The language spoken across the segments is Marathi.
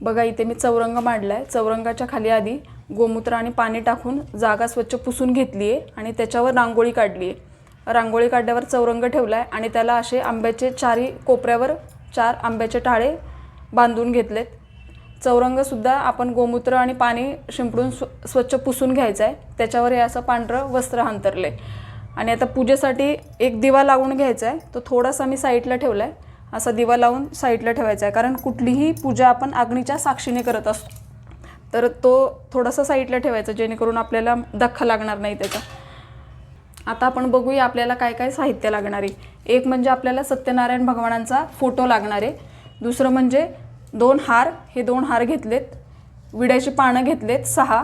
बघा इथे मी चौरंग मांडला आहे चौरंगाच्या खाली आधी गोमूत्र आणि पाणी टाकून जागा स्वच्छ पुसून घेतली आहे आणि त्याच्यावर रांगोळी काढली आहे रांगोळी काढल्यावर चौरंग ठेवला आहे आणि त्याला असे आंब्याचे चारही कोपऱ्यावर चार आंब्याचे टाळे बांधून घेतलेत. चौरंगसुद्धा आपण गोमूत्र आणि पाणी शिंपडून स्व स्वच्छ पुसून घ्यायचं आहे त्याच्यावर हे असं पांढरं वस्त्र अंतरलं आहे आणि आता पूजेसाठी एक दिवा लावून घ्यायचा आहे तो थोडासा मी साईडला ठेवला आहे असा दिवा लावून साईडला ठेवायचा आहे. कारण कुठलीही पूजा आपण अग्नीच्या साक्षीने करत असतो. तर तो थोडासा साईडला ठेवायचा जेणेकरून आपल्याला धक्का लागणार नाही त्याचा. आता आपण बघूया आपल्याला काय काय साहित्य लागणार आहे. एक म्हणजे आपल्याला सत्यनारायण भगवानांचा फोटो लागणार आहे. दुसरं म्हणजे दोन हार हे दोन हार घेतलेत. विड्याची पानं घेतलेत सहा.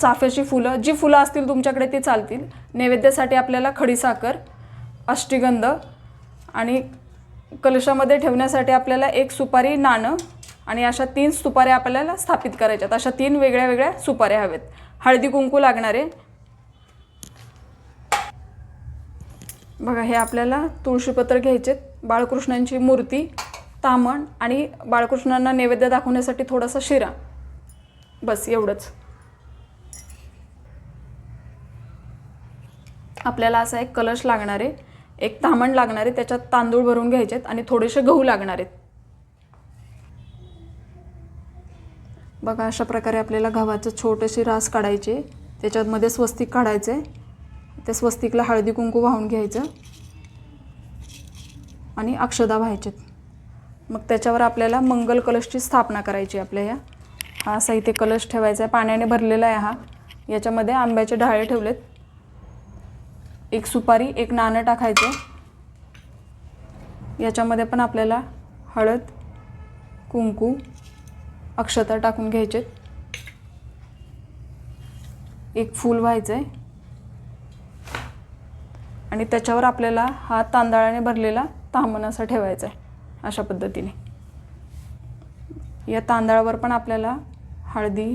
चाफ्याची फुलं जी फुलं असतील तुमच्याकडे ती चालतील. नैवेद्यासाठी आपल्याला खडीसाखर अष्टीगंध आणि कलशामध्ये ठेवण्यासाठी आपल्याला एक सुपारी नाणं आणि अशा तीन सुपाऱ्या आपल्याला स्थापित करायच्यात. अशा तीन वेगळ्या वेगळ्या सुपाऱ्या हव्यात हळदी कुंकू लागणार. आहे बघा हे आपल्याला तुळशीपत्र घ्यायचे बाळकृष्णांची मूर्ती तामण आणि बाळकृष्णांना नैवेद्य दाखवण्यासाठी थोडासा शिरा. बस एवढंच. आपल्याला असा एक कलश लागणार. आहे एक तामण लागणार आहे त्याच्यात तांदूळ भरून घ्यायचेत आणि थोडेसे गहू लागणार आहेत बघा अशा प्रकारे आपल्याला गव्हाचं छोटेसे रास काढायचे. त्याच्यामध्ये स्वस्तिक काढायचे. त्या स्वस्तिकला हळदी कुंकू वाहून घ्यायचं. आणि अक्षदा व्हायचेत. मग त्याच्यावर आपल्याला मंगल कलशची स्थापना करायची आपल्या ह्या हा असा इथे कलश ठेवायचा आहे. पाण्याने भरलेला आहे हा. याच्यामध्ये आंब्याचे ढाळे ठेवलेत. एक सुपारी एक नाणं टाकायचं. याच्यामध्ये पण आपल्याला हळद कुंकू अक्षता टाकून घ्यायचे. एक फूल व्हायचं आहे आणि त्याच्यावर आपल्याला हा तांदळाने भरलेला तांबण असा ठेवायचा आहे अशा पद्धतीने. या तांदळावर पण आपल्याला हळदी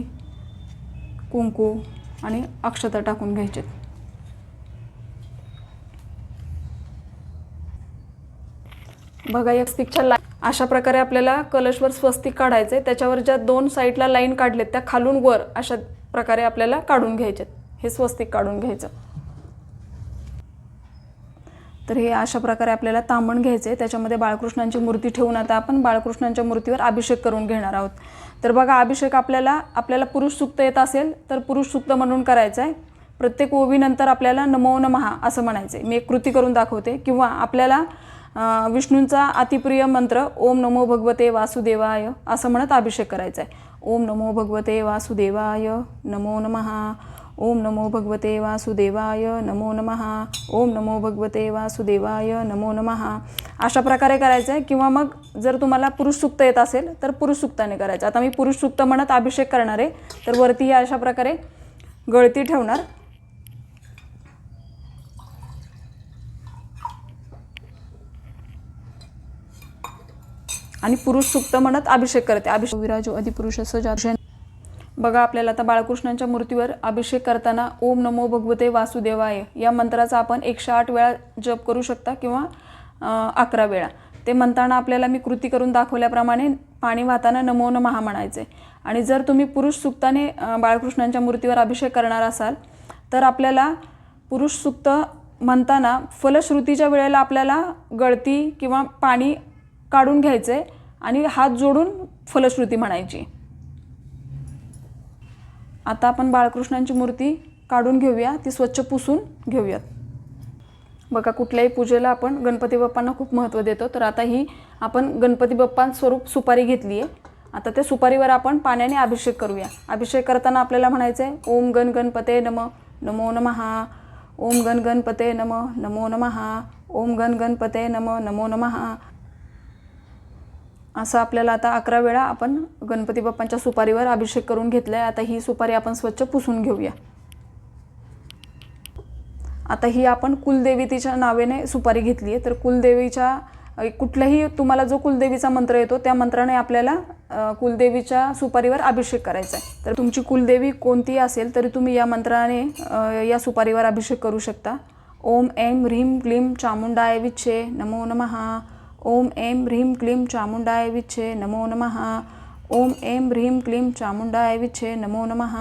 कुंकू आणि अक्षता टाकून घ्यायचे बघा एक पिक्चर ला अशा प्रकारे आपल्याला कलशवर स्वस्तिक काढायचं आहे त्याच्यावर ज्या दोन साईडला लाईन काढलेत त्या खालून वर अशा प्रकारे आपल्याला काढून घ्यायचे हे स्वस्तिक काढून घ्यायचं. तर हे अशा प्रकारे आपल्याला तांबण घ्यायचं आहे त्याच्यामध्ये बाळकृष्णांची मूर्ती ठेवून आता आपण बाळकृष्णांच्या मूर्तीवर अभिषेक करून घेणार आहोत. तर बघा अभिषेक आपल्याला आपल्याला पुरुष सुक्त येत असेल तर पुरुष सुक्त म्हणून करायचं आहे प्रत्येक ओवीनंतर आपल्याला नमो नमहा असं म्हणायचं आहे मी एक कृती करून दाखवते. किंवा आपल्याला विष्णूंचा अतिप्रिय मंत्र ओम नमो भगवते वासुदेवाय असं म्हणत अभिषेक करायचा आहे ओम नमो भगवते वासुदेवाय नमो नमहा. ओम नमो भगवते वासुदेवाय नमो नमहा. ओम नमो भगवते वासुदेवाय नमो नमहा. अशा प्रकारे करायचं आहे किंवा मग जर तुम्हाला पुरुष सुक्त येत असेल तर पुरुष सुक्ताने करायचं. आता मी पुरुष सुक्त म्हणत अभिषेक करणार आहे तर वरती अशा प्रकारे गळती ठेवणार. आणि पुरुष सुक्त म्हणत अभिषेक करते. अभिषेक विराजो अधिपुरुष सजार्शन बघा आपल्याला आता बाळकृष्णांच्या मूर्तीवर अभिषेक करताना ओम नमो भगवते वासुदेवाय या मंत्राचा आपण एकशे आठ वेळा जप करू शकता किंवा अकरा वेळा. ते म्हणताना आपल्याला मी कृती करून दाखवल्याप्रमाणे पाणी वाहताना नमो महा म्हणायचे. आणि जर तुम्ही पुरुष सुक्ताने बाळकृष्णांच्या मूर्तीवर अभिषेक करणार असाल तर आपल्याला पुरुष सुक्त म्हणताना फलश्रुतीच्या वेळेला आपल्याला गळती किंवा पाणी काढून घ्यायचे आणि हात जोडून फलश्रुती म्हणायची. आता आपण बाळकृष्णांची मूर्ती काढून घेऊया. ती स्वच्छ पुसून घेऊयात. बघा कुठल्याही पूजेला आपण गणपती बाप्पांना खूप महत्त्व देतो. तर आता ही आपण गणपती बाप्पांस्वरूप सुपारी घेतली आहे आता त्या सुपारीवर आपण पाण्याने अभिषेक करूया. अभिषेक करताना आपल्याला म्हणायचं आहे ओम गण गणपते नम नमो नमहा ओम गण गणपते नम नमो नमहा ओम गण गणपते नम नमो नमहा असं आपल्याला आता अकरा वेळा आपण गणपती बाप्पांच्या सुपारीवर अभिषेक करून घेतला आहे आता ही सुपारी आपण स्वच्छ पुसून घेऊया. आता ही आपण कुलदेवी तिच्या नावेने सुपारी घेतली आहे. तर कुलदेवीच्या कुठलाही तुम्हाला जो कुलदेवीचा मंत्र येतो त्या मंत्राने आपल्याला कुलदेवीच्या सुपारीवर अभिषेक करायचा आहे. तर तुमची कुलदेवी कोणती असेल तरी तुम्ही या मंत्राने या सुपारीवर अभिषेक करू शकता. ओम ऐं ह्रीं क्लीं चामुंडाय विच्छे नमो नमः. ओम ऐं ह्रीं क्लीं चामुंडाय विच्छे नमो नमः। ओम ऐं ह्रीम क्लीम चामुंडाय विच्छे नमो नमः।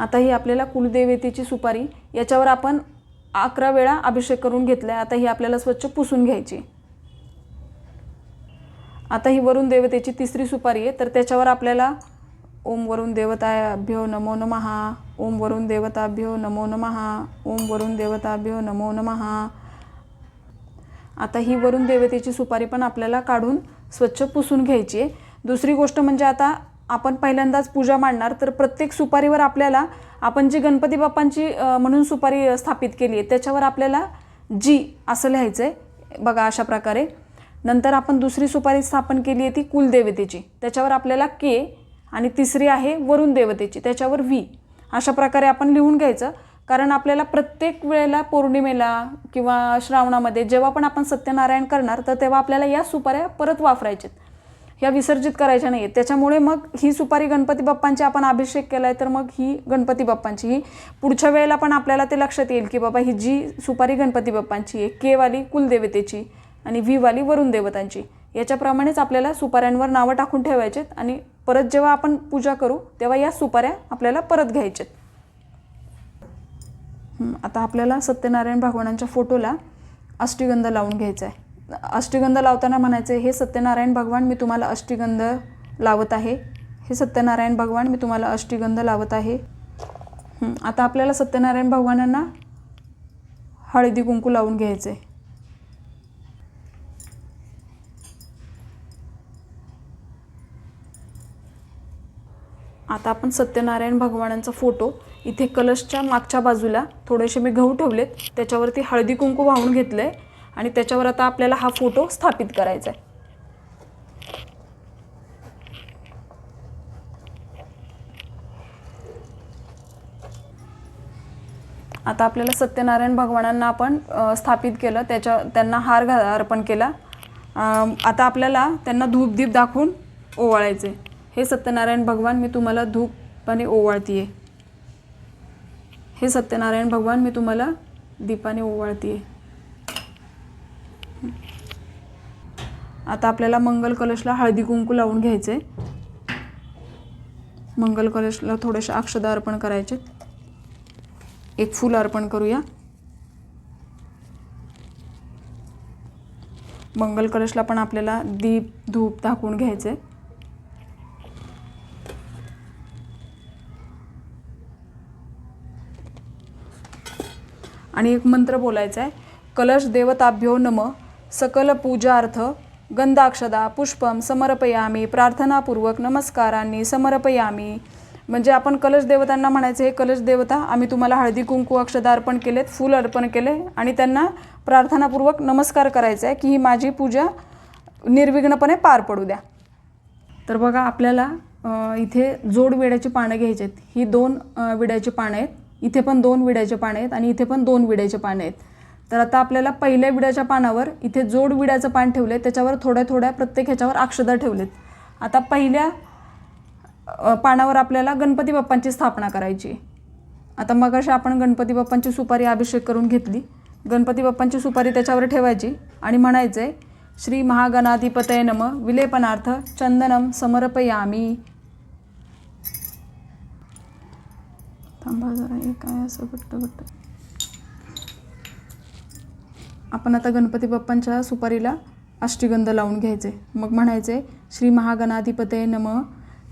आता ही आपल्याला कुलदेवतेची सुपारी याच्यावर आपण अकरा वेळा अभिषेक करून घेतला आता ही आपल्याला स्वच्छ पुसून घ्यायची. आता ही वरुण देवतेची तिसरी सुपारी आहे. तर त्याच्यावर आपल्याला ओम वरुण देवताभ्यो नमो नमः ओम वरुण देवताभ्यो नमो नमः ओम वरुण देवताभ्यो नमो नमः आता ही वरून देवतेची सुपारी पण आपल्याला काढून स्वच्छ पुसून घ्यायची आहे. दुसरी गोष्ट म्हणजे आता आपण पहिल्यांदाच पूजा मांडणार तर प्रत्येक सुपारीवर आपल्याला आपण जी गणपती बाप्पांची म्हणून सुपारी स्थापित केली आहे त्याच्यावर आपल्याला जी असं लिहायचं आहे बघा अशा प्रकारे. नंतर आपण दुसरी सुपारी स्थापन केली आहे ती कुलदेवतेची. त्याच्यावर आपल्याला के आणि तिसरी आहे वरुण देवतेची त्याच्यावर व्ही. अशा प्रकारे आपण लिहून घ्यायचं. कारण आपल्याला प्रत्येक वेळेला पौर्णिमेला किंवा श्रावणामध्ये जेव्हा पण आपण सत्यनारायण करणार तर तेव्हा आपल्याला या सुपाऱ्या परत वापरायच्यात ह्या विसर्जित करायच्या नाही आहेत त्याच्यामुळे मग ही सुपारी गणपती बाप्पांची आपण अभिषेक केला आहे तर मग ही गणपती बाप्पांची ही पुढच्या वेळेला पण आपल्याला ते लक्षात येईल की बाबा ही जी सुपारी गणपती बाप्पांची आहे केवाली कुलदेवतेची आणि व्हीवाली वरुण देवतांची याच्याप्रमाणेच आपल्याला सुपाऱ्यांवर नावं टाकून ठेवायचेत आणि परत जेव्हा आपण पूजा करू तेव्हा या सुपाऱ्या आपल्याला परत घ्यायच्यात आहेत आता आपल्याला सत्यनारायण भगवानांच्या फोटोला अष्टिगंध लावून घ्यायचा आहे अष्टिगंध लावताना म्हणायचं आहे हे सत्यनारायण भगवान मी तुम्हाला अष्टिगंध लावत आहे. हे सत्यनारायण भगवान मी तुम्हाला अष्टिगंध लावत आहे. आता आपल्याला सत्यनारायण भगवानांना हळदी कुंकू लावून घ्यायचं आहे आता आपण सत्यनारायण भगवानांचा फोटो इथे कलशच्या मागच्या बाजूला थोडेसे मी गहू ठेवलेत त्याच्यावरती हळदी कुंकू वाहून घेतलं आहे आणि त्याच्यावर आता आपल्याला हा फोटो स्थापित करायचा आहे आता आपल्याला सत्यनारायण भगवानांना आपण स्थापित केलं त्याच्या त्यांना हार घा अर्पण केला. आता आपल्याला त्यांना धूप दीप दाखवून ओवाळायचे हे सत्यनारायण भगवान मी तुम्हाला धूपाने ओवाळतीये. हे सत्यनारायण भगवान मी तुम्हाला दीपाने ओवाळतीये. आता आपल्याला मंगल कलशला हळदी कुंकू लावून घ्यायचे. मंगल कलशला थोडेसे अक्षदा अर्पण करायचे. एक फूल अर्पण करूया. मंगल कलशला पण आपल्याला दीप धूप दाखवून घ्यायचे. आणि एक मंत्र बोलायचा आहे. कलश देवताभ्यो नम. सकल पूजार्थ गंधाक्षदा पुष्पम समर्पयामी. प्रार्थनापूर्वक नमस्कारांनी समर्पयामी. म्हणजे आपण कलश देवतांना म्हणायचं हे कलश देवता आम्ही तुम्हाला हळदी कुंकू अक्षदा अर्पण केलेत फूल अर्पण केले आणि त्यांना प्रार्थनापूर्वक नमस्कार करायचा आहे की ही माझी पूजा निर्विघ्नपणे पार पडू द्या. तर बघा आपल्याला इथे जोड विड्याची पानं घ्यायची आहेत ही दोन विड्याची पानं आहेत. इथे पण दोन विड्याचे पानं आहेत आणि इथे पण दोन विड्याचे पानं आहेत. तर आता आपल्याला पहिल्या विड्याच्या पानावर इथे जोड विड्याचं पान ठेवले त्याच्यावर थोड्या थोड्या प्रत्येक ह्याच्यावर अक्षदा ठेवलेत. आता पहिल्या पानावर आपल्याला गणपती बाप्पांची स्थापना करायची. आता मग अशी आपण गणपती बाप्पांची सुपारी अभिषेक करून घेतली. गणपती बाप्पांची सुपारी त्याच्यावर ठेवायची आणि म्हणायचं आहे श्री महागणाधिपतय नम विलेपनार्थ चंदनम समर्पयामी. थांबा जरा हे काय असं घट्ट घट्ट. आपण आता गणपती बाप्पांच्या सुपारीला अष्टीगंध लावून घ्यायचे. मग म्हणायचे श्री महागणाधिपते नम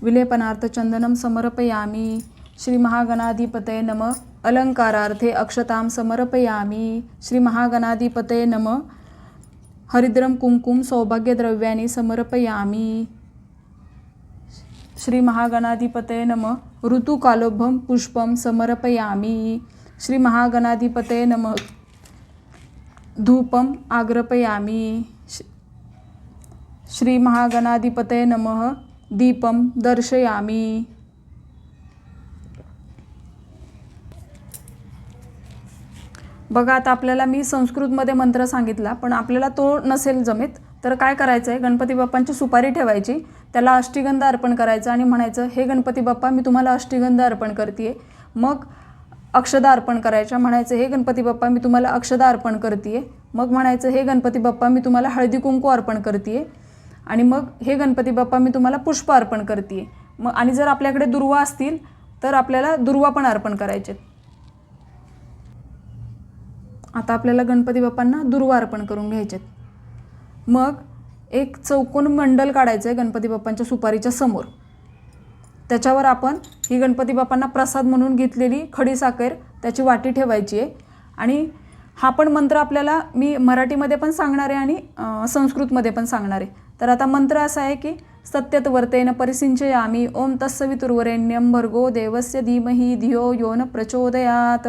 विलेपनार्थ चंदनम समर्पयामी. श्री महागणाधिपते नम अलंकारार्थे अक्षतां समर्पयामी. श्री महागणाधिपते नम हरिद्रम कुंकुम सौभाग्यद्रव्याने समर्पयामी. श्री महागणाधिपतये नम। ऋतुकालोभम पुष्पम समर्पयामी। श्री महागणाधिपतये नम। धूपम आग्रपयामी। श- श्री महागणाधिपतये नमः। दीपम दर्शयामी। बघा आता आपल्याला मी संस्कृतमध्ये मंत्र सांगितला पण आपल्याला तो नसेल जमेत तर काय करायचं आहे गणपती बाप्पांची सुपारी ठेवायची. त्याला अष्टीगंध अर्पण करायचं आणि म्हणायचं हे गणपती बाप्पा मी तुम्हाला अष्टीगंध अर्पण करते मग अक्षदा अर्पण करायच्या म्हणायचं हे गणपती बाप्पा मी तुम्हाला अक्षदा अर्पण करते मग म्हणायचं हे गणपती बाप्पा मी तुम्हाला हळदी कुंकू अर्पण करते आणि मग हे गणपती बाप्पा मी तुम्हाला पुष्प अर्पण करते मग आणि जर आपल्याकडे दुर्वा असतील तर आपल्याला दुर्वा पण अर्पण करायचे. आता आपल्याला गणपती बाप्पांना दुर्वा अर्पण करून घ्यायचे मग एक चौकोन मंडल काढायचं आहे गणपती बाप्पांच्या सुपारीच्या समोर. त्याच्यावर आपण ही गणपती बाप्पांना प्रसाद म्हणून घेतलेली खडी साखर त्याची वाटी ठेवायची आहे आणि हा पण मंत्र आपल्याला मी मराठीमध्ये पण सांगणार आहे आणि संस्कृतमध्ये पण सांगणार आहे. तर आता मंत्र असा आहे की सत्यत वर्तेन परिसिंचयामी ओम तत्सवितुर्वरेण्यम भर्गो देवस्य धीमहि धियो यो न प्रचोदयात.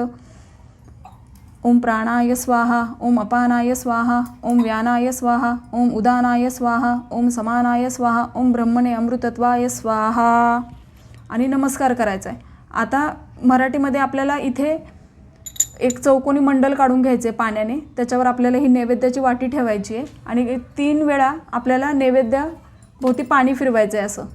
ओम प्राणाय स्वाहा ओम अपानाय स्वाहा ओम व्यानाय स्वाहा ओम उदानाय स्वाहा ओम समानाय स्वाहा ओम ब्रह्मणे अमृतत्वाय स्वाहा. आणि नमस्कार करायचा आहे आता मराठीमध्ये आपल्याला इथे एक चौकोनी मंडल काढून घ्यायचे पाण्याने. त्याच्यावर आपल्याला ही नैवेद्याची वाटी ठेवायची आहे आणि तीन वेळा आपल्याला नैवेद्याभोवती पाणी फिरवायचं आहे असं.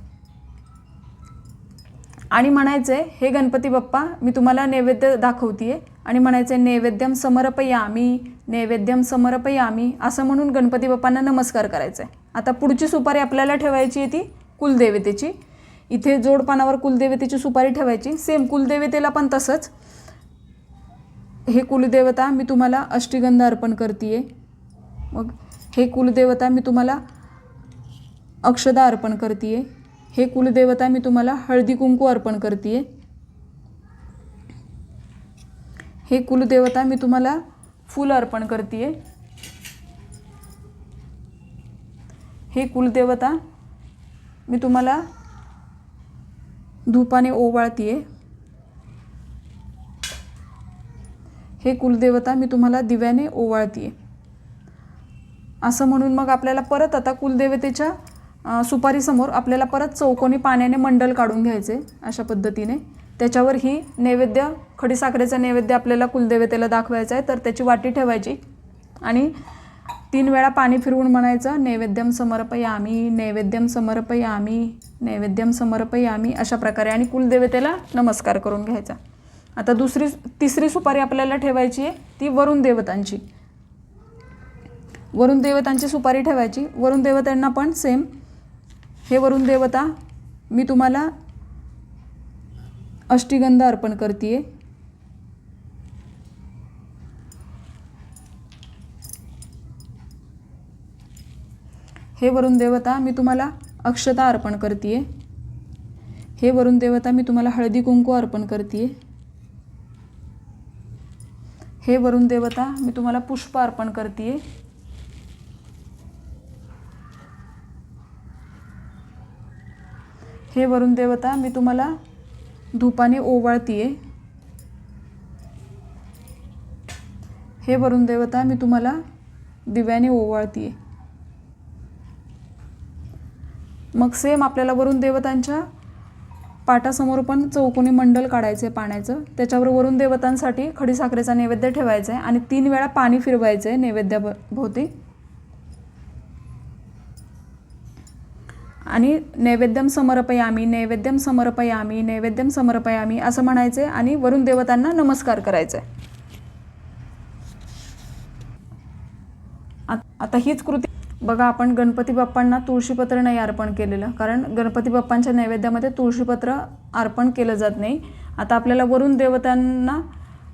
आणि म्हणायचं आहे हे गणपती बाप्पा मी तुम्हाला नैवेद्य दाखवते आहे आणि म्हणायचं आहे नैवेद्यम समर्पयामी नैवेद्यम समर्पयामी असं म्हणून गणपती बाप्पांना नमस्कार करायचा. आहे आता पुढची सुपारी आपल्याला ठेवायची आहे ती कुलदेवतेची. इथे जोडपानावर कुलदेवतेची सुपारी ठेवायची. सेम कुलदेवतेला पण तसंच. हे कुलदेवता मी तुम्हाला अष्टीगंध अर्पण करते मग हे कुलदेवता मी तुम्हाला अक्षदा अर्पण करते हे कुलदेवता मी तुम्हाला हळदी कुंकू अर्पण करते हे कुलदेवता मी तुम्हाला फुलं अर्पण करते हे कुलदेवता मी तुम्हाला धूपाने ओवाळतीये. हे कुलदेवता मी तुम्हाला दिव्याने ओवाळतीये. असं म्हणून मग आपल्याला परत आता कुलदेवतेच्या सुपारीसमोर आपल्याला परत चौकोनी पाण्याने मंडल काढून घ्यायचे अशा पद्धतीने. त्याच्यावर ही नैवेद्य खडीसाखरेचं नैवेद्य आपल्याला कुलदेवतेला दाखवायचं आहे तर त्याची वाटी ठेवायची आणि तीन वेळा पाणी फिरवून म्हणायचं नैवेद्यम समर्पयामी नैवेद्यम समर्पयामी नैवेद्यम समर्पयामी अशा प्रकारे आणि कुलदेवतेला नमस्कार करून घ्यायचा. आता दुसरी तिसरी सुपारी आपल्याला ठेवायची आहे ती वरुण देवतांची. वरुण देवतांची सुपारी ठेवायची. वरुण देवतांना पण सेम हे वरुण देवता मी तुम्हाला अष्टीगंध अर्पण करते हे वरुण देवता मी तुम्हाला अक्षता अर्पण करते हे वरुण देवता मी तुम्हाला हळदी कुंकू अर्पण करते हे वरुण देवता मी तुम्हाला पुष्प अर्पण करते हे वरुण देवता मी तुम्हाला धूपाने ओवाळतीये. हे वरुण देवता मी तुम्हाला दिव्याने ओवाळतीये. मग सेम आपल्याला वरुण देवतांच्या पाटासमोर पण चौकोनी मंडल काढायचं आहे पाण्याचं. त्याच्यावर वरुण देवतांसाठी खडीसाखरेचा नैवेद्य ठेवायचा आहे आणि तीन वेळा पाणी फिरवायचं आहे नैवेद्या आणि नैवेद्यम समर्पयामी नैवेद्यम समर्पयामी नैवेद्यम समर्पयामी असं म्हणायचं आहे आणि वरुण देवतांना नमस्कार करायचे. आहे आता हीच कृती बघा आपण गणपती बाप्पांना तुळशीपत्र नाही अर्पण केलेलं कारण गणपती बाप्पांच्या नैवेद्यामध्ये तुळशीपत्र अर्पण केलं जात नाही. आता आपल्याला वरुण देवतांना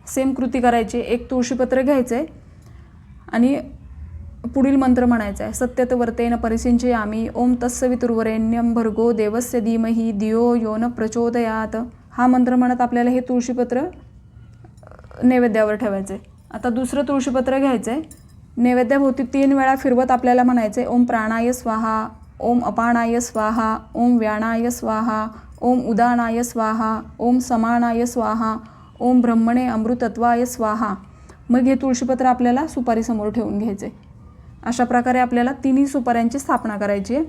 सेम कृती करायची एक तुळशीपत्र घ्यायचं आहे आणि पुढील मंत्र म्हणायचा आहे सत्यत वर्तेन परिसिंचे आम्ही ओम तत्सवितुर्वरेण्यम भर्गो देवस्य धीमही दियो यो न प्रचोदयात. हा मंत्र म्हणत आपल्याला हे तुळशीपत्र नैवेद्यावर ठेवायचं आहे आता दुसरं तुळशीपत्र घ्यायचं आहे नैवेद्याभोवती तीन वेळा फिरवत आपल्याला म्हणायचं आहे ओम प्राणाय स्वाहा ओम अपाणाय स्वाहा ओम व्याणाय स्वाहा ओम उदानाय स्वाहा ओम समानाय स्वाहा ओम ब्रह्मणे अमृतत्वाय स्वाहा. मग हे तुळशीपत्र आपल्याला सुपारीसमोर ठेवून घ्यायचं आहे अशा प्रकारे आपल्याला तिन्ही सुपाऱ्यांची स्थापना करायची आहे.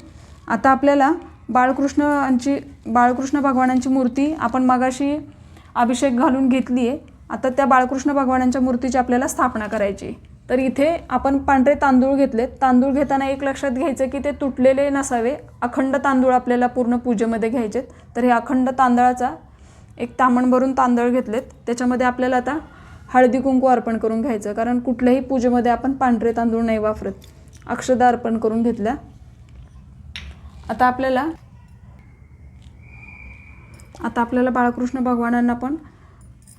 आता आपल्याला बाळकृष्णांची बाळकृष्ण भगवानांची मूर्ती आपण मगाशी अभिषेक घालून घेतली आहे. आता त्या बाळकृष्ण भगवानांच्या मूर्तीची आपल्याला स्थापना करायची आहे. तर इथे आपण पांढरे तांदूळ घेतलेत. तांदूळ घेताना एक लक्षात घ्यायचं की ते तुटलेले नसावे. अखंड तांदूळ आपल्याला पूर्ण पूजेमध्ये घ्यायचेत. तर हे अखंड तांदळाचा एक तामण भरून तांदळ घेतलेत. त्याच्यामध्ये आपल्याला आता हळदी कुंकू अर्पण करून घ्यायचं. कारण कुठल्याही पूजेमध्ये आपण पांढरे तांदूळ नाही वापरत. अक्षदा अर्पण करून घेतल्या. आता आपल्याला आता आपल्याला बाळकृष्ण भगवानांना पण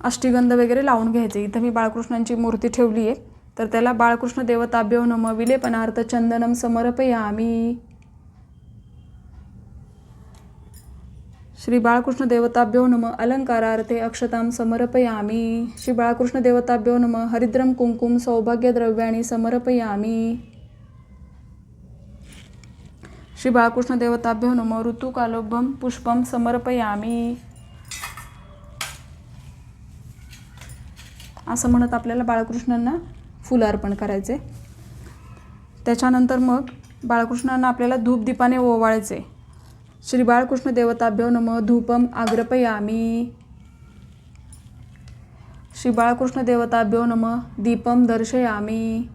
अष्टीगंध वगैरे लावून घ्यायचे. इथं मी बाळकृष्णांची मूर्ती ठेवली आहे तर त्याला बाळकृष्ण देवताभ्यो नम विलेपनार्थ चंदनम समर्पयामी. श्री बाळकृष्ण देवताभ्यो नम अलंकारार्थे अक्षतां समर्पयामी. श्री बाळकृष्ण देवताभ्यो नम हरिद्रम कुंकुम सौभाग्यद्रव्याणी समर्पयामी. श्री बाळकृष्ण देवताभ्यो नम ऋतुकालोभम पुष्पम समर्पयामी. असं म्हणत आपल्याला बाळकृष्णांना फुलं अर्पण करायचे. त्याच्यानंतर मग बाळकृष्णांना आपल्याला धूपदीपाने ओवाळायचे. श्री बाळकृष्ण देवताभ्यो नम धूपम आग्रपयामी. श्री बाळकृष्ण देवताभ्यो नम दीपम दर्शयामी.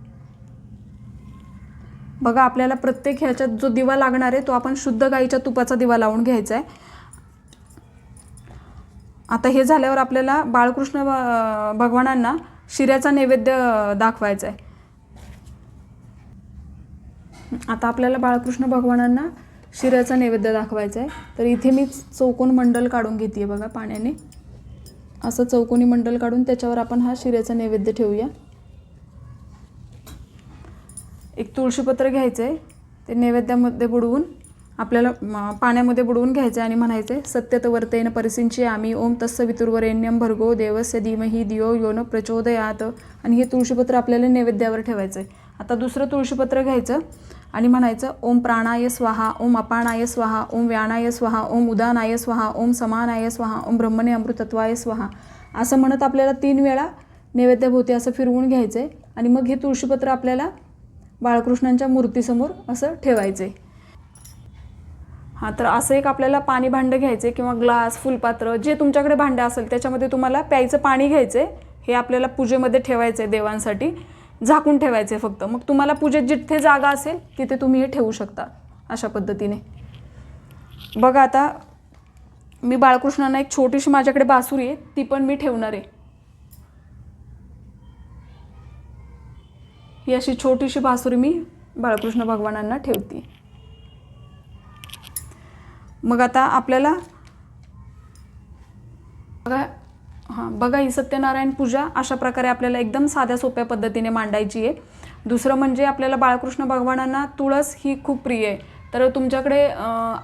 बघा आपल्याला प्रत्येक ह्याच्यात जो दिवा लागणार आहे तो आपण शुद्ध गाईच्या तुपाचा दिवा लावून घ्यायचा आहे आता हे झाल्यावर आपल्याला बाळकृष्ण भगवानांना शिऱ्याचा नैवेद्य दाखवायचा आहे आता आपल्याला बाळकृष्ण भगवानांना शिऱ्याचा नैवेद्य दाखवायचा आहे. तर इथे मी चौकोन मंडल काढून घेते आहे बघा पाण्याने. असं चौकोनी मंडल काढून त्याच्यावर आपण हा शिऱ्याचा नैवेद्य ठेवूया. एक तुळशीपत्र घ्यायचं आहे ते नैवेद्यामध्ये बुडवून आपल्याला पाण्यामध्ये बुडवून घ्यायचं आहे आणि म्हणायचं आहे सत्यत वर्तेन परिसिंची आम्ही ओम तस्स वितुर्वरेण्यम भर्गो देवस्य धीमही दियो योन प्रचोदयात. आणि हे तुळशीपत्र आपल्याला नैवेद्यावर ठेवायचं आहे आता दुसरं तुळशीपत्र घ्यायचं. आणि म्हणायचं ओम प्राणाय स्वाहा ओम अपाणाय स्वाहा ओम व्यानाय स्वाहा ओम उदानाय स्वाहा ओम समानाय स्वाहा ओम ब्रह्मणे अमृतत्वाय स्वाहा. असं म्हणत आपल्याला तीन वेळा नैवेद्यभोवती असं फिरवून घ्यायचं आहे आणि मग हे तुळशीपत्र आपल्याला बाळकृष्णांच्या मूर्तीसमोर असं ठेवायचं आहे हां तर असं एक आपल्याला पाणी भांडं घ्यायचं आहे किंवा ग्लास फुलपात्र जे तुमच्याकडे भांडं असेल त्याच्यामध्ये तुम्हाला प्यायचं पाणी घ्यायचं आहे हे आपल्याला पूजेमध्ये ठेवायचं आहे देवांसाठी. झाकून ठेवायचे फक्त. मग तुम्हाला पूजेत जिथे जागा असेल तिथे तुम्ही हे ठेवू शकता अशा पद्धतीने. बघा आता मी बाळकृष्णांना एक छोटीशी माझ्याकडे बासुरी आहे ती पण मी ठेवणार आहे. ही अशी छोटीशी बासुरी मी बाळकृष्ण भगवानांना ठेवते. मग आता आपल्याला बघा हां बघा ही सत्यनारायण पूजा अशा प्रकारे आपल्याला एकदम साध्या सोप्या पद्धतीने मांडायची आहे. दुसरं म्हणजे आपल्याला बाळकृष्ण भगवानांना तुळस ही खूप प्रिय आहे. तर तुमच्याकडे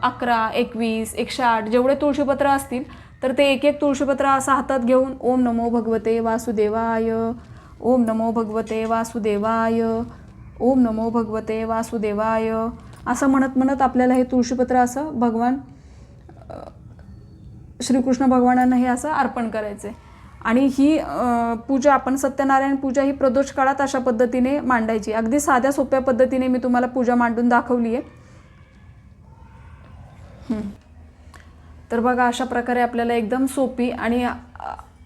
अकरा एकवीस एकशे आठ जेवढे तुळशीपत्र असतील तर ते एक एक तुळशीपत्र असं हातात घेऊन ओम नमो भगवते वासुदेवाय ओम नमो भगवते वासुदेवाय ओम नमो भगवते वासुदेवाय असं म्हणत म्हणत आपल्याला हे तुळशीपत्र असं भगवान श्रीकृष्ण भगवानांना हे असं अर्पण करायचं. आहे आणि ही पूजा आपण सत्यनारायण पूजा ही प्रदोष काळात अशा पद्धतीने मांडायची. अगदी साध्या सोप्या पद्धतीने मी तुम्हाला पूजा मांडून दाखवली आहे तर बघा अशा प्रकारे आपल्याला एकदम सोपी आणि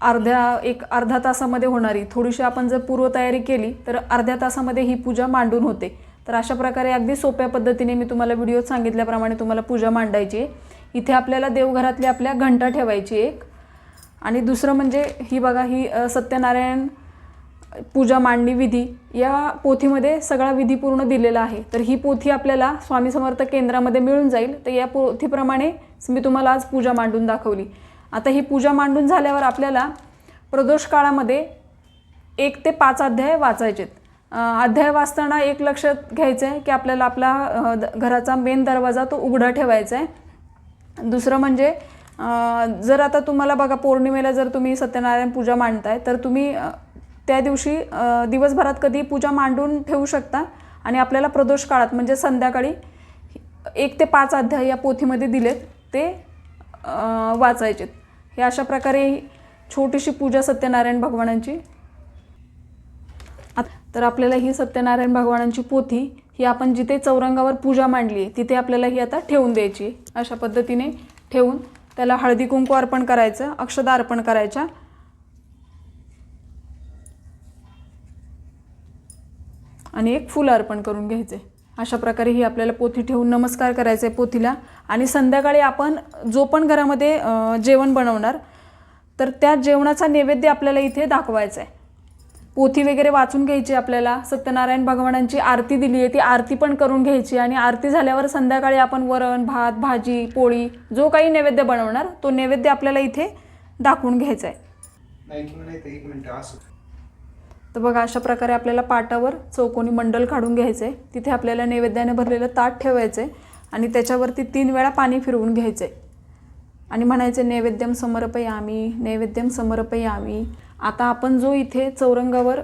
अर्ध्या एक अर्धा तासामध्ये होणारी थोडीशी आपण जर पूर्वतयारी केली तर अर्ध्या तासामध्ये ही पूजा मांडून होते. तर अशा प्रकारे अगदी सोप्या पद्धतीने मी तुम्हाला व्हिडिओत सांगितल्याप्रमाणे तुम्हाला पूजा मांडायची आहे. इथे आपल्याला देवघरातली आपल्या घंटा ठेवायची एक. आणि दुसरं म्हणजे ही बघा ही सत्यनारायण पूजा मांडणी विधी या पोथीमध्ये सगळा विधी पूर्ण दिलेला आहे. तर ही पोथी आपल्याला स्वामी समर्थ केंद्रामध्ये मिळून जाईल. तर या पोथीप्रमाणे मी तुम्हाला आज पूजा मांडून दाखवली. आता ही पूजा मांडून झाल्यावर आपल्याला प्रदोष काळामध्ये एक ते पाच अध्याय वाचायचेत. अध्याय वाचताना एक लक्षात घ्यायचं आहे की आपल्याला आपला द- घराचा मेन दरवाजा तो उघडा ठेवायचा आहे दुसरं म्हणजे जर आता तुम्हाला बघा पौर्णिमेला जर तुम्ही सत्यनारायण पूजा मांडताय तर तुम्ही त्या दिवशी दिवसभरात कधी पूजा मांडून ठेवू शकता आणि आपल्याला प्रदोष काळात म्हणजे संध्याकाळी एक ते पाच अध्याय या पोथीमध्ये दिलेत ते वाचायचे वाचायचेत. हे अशा प्रकारे ही छोटीशी पूजा सत्यनारायण भगवानांची. तर आपल्याला ही सत्यनारायण भगवानांची पोथी ही आपण जिथे चौरंगावर पूजा मांडली तिथे आपल्याला ही आता ठेवून द्यायची. अशा पद्धतीने ठेवून त्याला हळदी कुंकू अर्पण करायचं अक्षदा अर्पण करायच्या. आणि एक फुलं अर्पण करून घ्यायचे. अशा प्रकारे ही आपल्याला पोथी ठेवून नमस्कार करायचा आहे पोथीला. आणि संध्याकाळी आपण जो पण घरामध्ये जेवण बनवणार तर त्या जेवणाचा नैवेद्य आपल्याला इथे दाखवायचा आहे. पोथी वगैरे वाचून घ्यायची आपल्याला. सत्यनारायण भगवानांची आरती दिली आहे ती आरती पण करून घ्यायची आणि आरती झाल्यावर संध्याकाळी आपण वरण भात भाजी पोळी जो काही नैवेद्य बनवणार तो नैवेद्य आपल्याला इथे दाखवून घ्यायचा आहे. तर बघा अशा प्रकारे आपल्याला पाटावर चौकोनी मंडल काढून घ्यायचं आहे तिथे आपल्याला नैवेद्याने भरलेलं ताट ठेवायचं आहे आणि त्याच्यावरती तीन वेळा पाणी फिरवून घ्यायचं आहे आणि म्हणायचं नैवेद्यम समर्पयामी नैवेद्यम समर्पयामी. आता आपण जो इथे चौरंगावर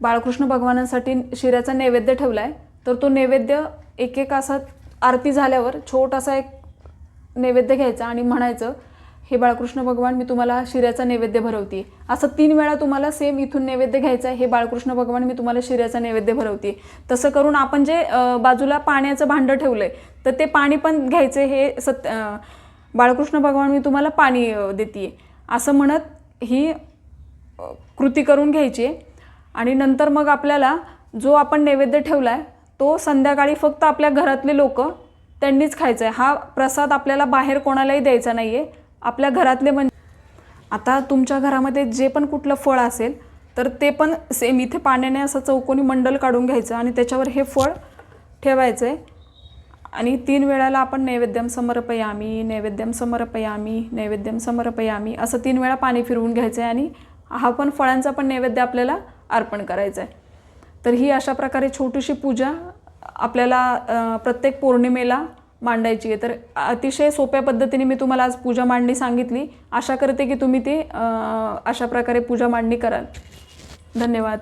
बाळकृष्ण भगवानांसाठी शिऱ्याचा नैवेद्य ठेवला आहे तर तो नैवेद्य एक एक असा आरती झाल्यावर छोटासा एक नैवेद्य घ्यायचा आणि म्हणायचं हे बाळकृष्ण भगवान मी तुम्हाला शिऱ्याचा नैवेद्य भरवते असं तीन वेळा तुम्हाला सेम इथून नैवेद्य घ्यायचा आहे हे बाळकृष्ण भगवान मी तुम्हाला शिऱ्याचा नैवेद्य भरवते तसं करून आपण जे बाजूला पाण्याचं भांडं ठेवलं आहे तर ते पाणी पण घ्यायचं हे सत्य बाळकृष्ण भगवान मी तुम्हाला पाणी देते असं म्हणत ही कृती करून घ्यायची. आहे आणि नंतर मग आपल्याला जो आपण नैवेद्य ठेवला आहे तो संध्याकाळी फक्त आपल्या घरातले लोक त्यांनीच खायचा आहे हा प्रसाद आपल्याला बाहेर कोणालाही द्यायचा नाही आहे आपल्या घरातले म्हणजे आता तुमच्या घरामध्ये जे पण कुठलं फळ असेल तर ते पण सेम इथे पाण्याने असं चौकोनी मंडल काढून घ्यायचं आणि त्याच्यावर हे फळ ठेवायचं आहे आणि तीन वेळाला आपण नैवेद्यम समर्पयामी नैवेद्यम समर्पयामी नैवेद्यम समर्पयामी असं तीन वेळा पाणी फिरवून घ्यायचं आहे आणि हा पण फळांचा पण नैवेद्य आपल्याला अर्पण करायचा आहे. तर ही अशा प्रकारे छोटीशी पूजा आपल्याला प्रत्येक पौर्णिमेला मांडायची आहे. तर अतिशय सोप्या पद्धतीने मी तुम्हाला आज पूजा मांडणी सांगितली. आशा करते की तुम्ही ती अशा प्रकारे पूजा मांडणी कराल. धन्यवाद.